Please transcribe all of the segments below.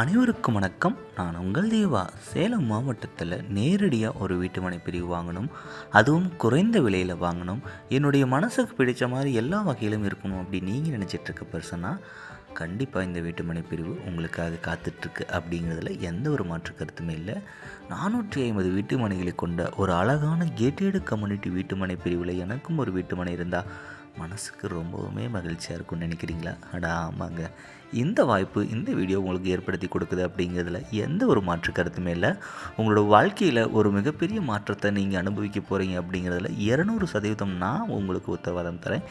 அனைவருக்கும் வணக்கம். நான் உங்கள் தேவா. சேலம் மாவட்டத்தில் நேரடியாக ஒரு வீட்டுமனை பிரிவு வாங்கணும். அதுவும் குறைந்த விலையில் வாங்கணும். என்னுடைய மனசுக்கு பிடிச்ச மாதிரி எல்லா வகையிலும் இருக்கணும் அப்படி நீங்கள் நினச்சிட்ருக்க பர்சனாக கண்டிப்பாக இந்த வீட்டுமனை பிரிவு உங்களுக்காக காத்துட்ருக்கு அப்படிங்கிறதுல எந்த ஒரு மாற்று கருத்துமே இல்லை. நானூற்றி ஐம்பது வீட்டுமனைகளை கொண்ட ஒரு அழகான கேட்டேடு கம்யூனிட்டி வீட்டுமனை பிரிவில் எனக்கும் ஒரு வீட்டுமனை இருந்தால் மனசுக்கு ரொம்பவுமே மகிழ்ச்சியாக இருக்கும்னு நினைக்கிறீங்களா? அடா ஆமாங்க. இந்த வாய்ப்பு இந்த வீடியோ உங்களுக்கு ஏற்படுத்தி கொடுக்குது அப்படிங்கிறதுல எந்த ஒரு மாற்று கருத்துமே இல்லை. உங்களோட வாழ்க்கையில் ஒரு மிகப்பெரிய மாற்றத்தை நீங்கள் அனுபவிக்க போகிறீங்க அப்படிங்கிறதுல இரநூறு சதவீதம் நான் உங்களுக்கு உத்தரவாதம் தரேன்.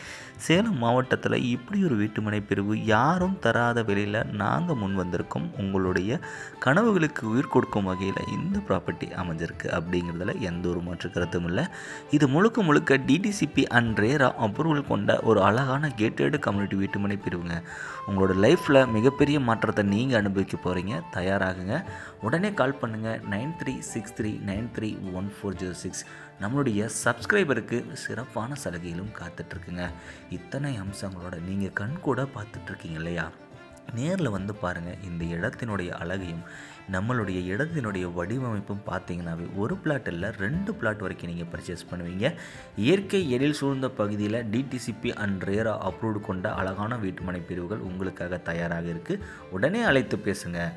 சேலம் மாவட்டத்தில் இப்படி ஒரு வீட்டுமனை பிரிவு யாரும் தராத விலையில் நாங்கள் முன் வந்திருக்கோம். உங்களுடைய கனவுகளுக்கு உயிர் கொடுக்கும் வகையில் இந்த ப்ராப்பர்ட்டி அமைஞ்சிருக்கு அப்படிங்கிறதுல எந்த ஒரு மாற்று கருத்தும் இல்லை. இது முழுக்க முழுக்க டிடிசிபி அண்ட் ரேரா அப்ரூவல் கொண்ட ஒரு அழகான கேட்டட் கம்யூனிட்டி வீட்டுமனை பிரிவுங்க. உங்களோட லைஃப்பில் மிகப்பெரிய மாற்றத்தை நீங்கள் அனுபவிக்க போகிறீங்க தயாராகுங்க. உடனே கால் பண்ணுங்கள் nine three six three nine three one four zero six. நம்மளுடைய சப்ஸ்கிரைபருக்கு சிறப்பான சலுகையிலும் காத்துட்ருக்குங்க இத்தனை அம்சங்களோட நீங்கள் கண் கூட பார்த்துட்ருக்கீங்க இல்லையா? நேரில் வந்து பாருங்கள் இந்த இடத்தினுடைய அழகையும் நம்மளுடைய இடத்தினுடைய வடிவமைப்பும் பார்த்தீங்கன்னாவே ஒரு பிளாட் இல்லை ரெண்டு பிளாட் வரைக்கும் நீங்கள் பர்ச்சேஸ் பண்ணுவீங்க. இயற்கை எழில் சூழ்ந்த பகுதியில் டிடிசிபி அண்ட் ரேரா அப்ரூவ்டு கொண்ட அழகான வீட்டுமனை பிரிவுகள் உங்களுக்காக தயாராக இருக்குது உடனே அழைத்து பேசுங்கள்